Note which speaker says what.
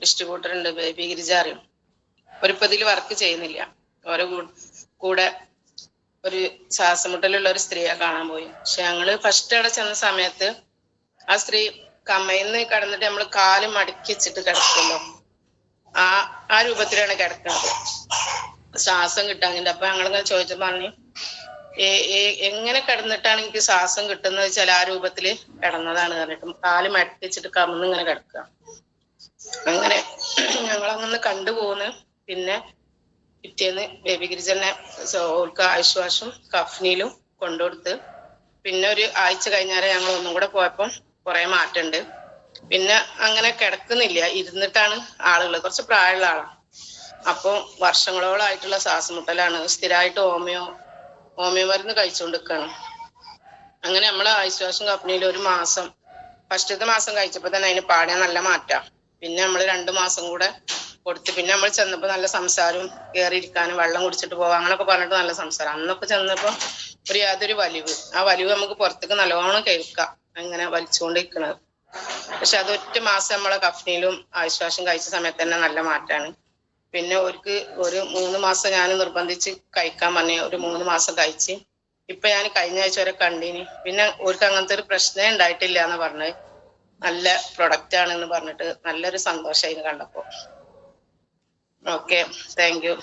Speaker 1: Distributor ഉണ്ട് baby ഗിരിജാറിയും അവരിപ്പോ ഇതിൽ വർക്ക് ചെയ്യുന്നില്ല. ഓരോ കൂടെ ഒരു ശ്വാസമുട്ടലുള്ള ഒരു സ്ത്രീയെ കാണാൻ പോയി. പക്ഷെ ഞങ്ങൾ ഫസ്റ്റ് അവിടെ ചെന്ന സമയത്ത് ആ സ്ത്രീ കമ്മയിന്ന് കിടന്നിട്ട് നമ്മൾ കാൽ മടക്കി വെച്ചിട്ട് ആ ആ രൂപത്തിലാണ് കിടക്കുന്നത്. ശ്വാസം കിട്ടാഞ്ഞിട്ട്. അപ്പൊ ഞങ്ങളിങ്ങനെ ചോദിച്ചു പറഞ്ഞു "ഏ- ഏ- എങ്ങനെ കിടന്നിട്ടാണ് എനിക്ക് ശ്വാസം കിട്ടുന്നത് ചില ആ രൂപത്തിൽ കിടന്നതാണ്? പറഞ്ഞിട്ട് കാൽ മടക്കി വെച്ചിട്ട് കമന്ന് ഇങ്ങനെ കിടക്കുക. അങ്ങനെ കണ്ടുപോന്ന്. പിന്നെ പിറ്റേന്ന് ബേബി ഗിരിജനെ ഓൾക്ക് ആശ്വാസം കഫ്നിയിലും കൊണ്ടുകൊടുത്ത്. പിന്നെ ഒരു ആഴ്ച കഴിഞ്ഞാലേ ഞങ്ങൾ ഒന്നും കൂടെ പോയപ്പം കുറെ മാറ്റമുണ്ട് പിന്നെ അങ്ങനെ കിടക്കുന്നില്ല. ഇരുന്നിട്ടാണ് ആളുകൾ കുറച്ച് പ്രായമുള്ള ആളാണ് അപ്പം വർഷങ്ങളോളായിട്ടുള്ള ശ്വാസമുട്ടലാണ്. സ്ഥിരമായിട്ട് ഹോമിയോ ഹോമിയോ മരുന്ന് കഴിച്ചുകൊണ്ടിരിക്കുകയാണ്. അങ്ങനെ നമ്മൾ ആശ്വാസം കമ്പനിയിൽ ഒരു മാസം ഫസ്റ്റത്തെ മാസം കഴിച്ചപ്പോ തന്നെ അതിന് പാടിയ നല്ല മാറ്റാ പിന്നെ നമ്മൾ രണ്ടു മാസം കൂടെ കൊടുത്ത് പിന്നെ നമ്മൾ ചെന്നപ്പോ നല്ല സംസാരവും കയറിയിരിക്കാനും വെള്ളം കുടിച്ചിട്ട് പോവാം അങ്ങനൊക്കെ പറഞ്ഞിട്ട് നല്ല സംസാരം. അന്നൊക്കെ ചെന്നപ്പോ ഒരു യാതൊരു വലിവ്. ആ വലിവ് നമുക്ക് പുറത്തേക്ക് നല്ലോണം കേൾക്കാം അങ്ങനെ വലിച്ചുകൊണ്ടിരിക്കുന്നത് പക്ഷെ അത് ഒറ്റ മാസം നമ്മളെ കഫ്നിയിലും ആശ്വാസം കഴിച്ച സമയത്ത് തന്നെ നല്ല മാറ്റാണ്. പിന്നെ അവർക്ക് ഒരു മൂന്ന് മാസം ഞാൻ നിർബന്ധിച്ച് കഴിക്കാൻ പറഞ്ഞു ഒരു മൂന്ന് മാസം കഴിച്ച് ഇപ്പൊ ഞാൻ കഴിഞ്ഞ ആഴ്ച വരെ കണ്ടിനി. പിന്നെ അവർക്ക് അങ്ങനത്തെ ഒരു പ്രശ്നമേ ഉണ്ടായിട്ടില്ല എന്ന് പറഞ്ഞത്. നല്ല പ്രൊഡക്റ്റ് ആണെന്ന് പറഞ്ഞിട്ട് നല്ലൊരു സന്തോഷമായിരുന്നു കണ്ടപ്പോ. Okay thank you